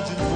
de do